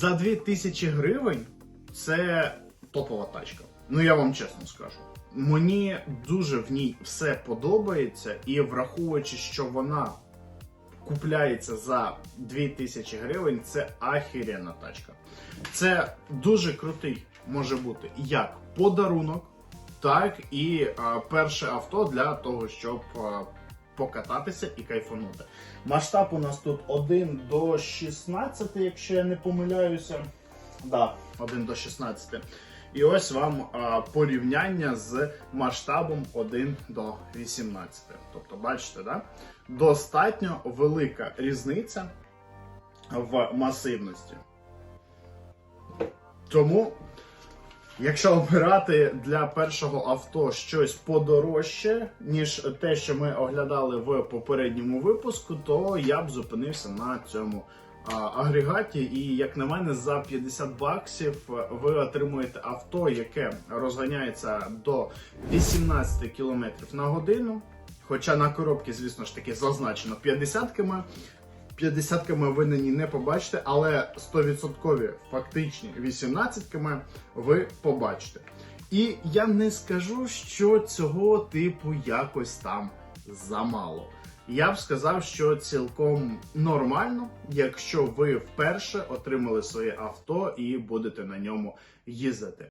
За 2000 гривень це топова тачка. Ну я вам чесно скажу. Мені дуже в ній все подобається, і враховуючи, що вона купляється за 2000 гривень, це ахірена тачка. Це дуже крутий може бути як подарунок, так і а, перше авто для того, щоб а, покататися і кайфанути. Масштаб у нас тут 1 до 16, якщо я не помиляюся. Да, 1 до 16. І ось вам а, порівняння з масштабом 1 до 18. Тобто, бачите, да? достатньо велика різниця в масивності. Тому, якщо обирати для першого авто щось подорожче, ніж те, що ми оглядали в попередньому випуску, то я б зупинився на цьому агрегаті. І, як на мене, за 50 баксів ви отримуєте авто, яке розганяється до 18 км на годину. Хоча на коробці, звісно ж таки, зазначено 50 км. 50 км ви на ній не побачите, але 100% фактичні 18 км ви побачите. І я не скажу, що цього типу якось там замало. Я б сказав, що цілком нормально, якщо ви вперше отримали своє авто і будете на ньому їздити.